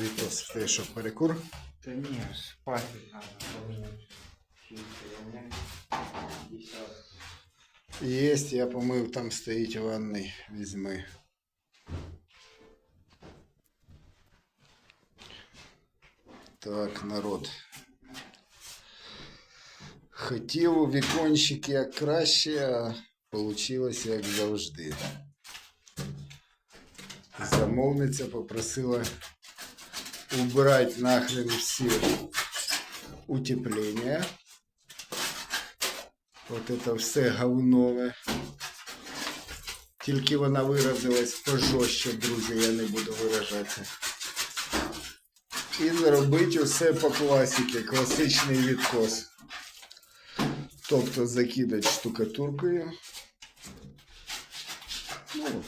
Вітос, ти що, перекур? Да не, спать надо, поменять. Фильтр, у меня десятка. Єсть, я помив, там стоїть в ванной. Візьми. Так, народ. Хотів у вікончик як краще, а вийшло як завжди. Замовниця попросила убрать нахрен всі утеплення. От это все говнове. Тільки вона виразилась пожорстче, друзі, я не буду виражатися. І зробити усе по класіки, класичний відкос. Тобто закидати штукатуркою. Ну,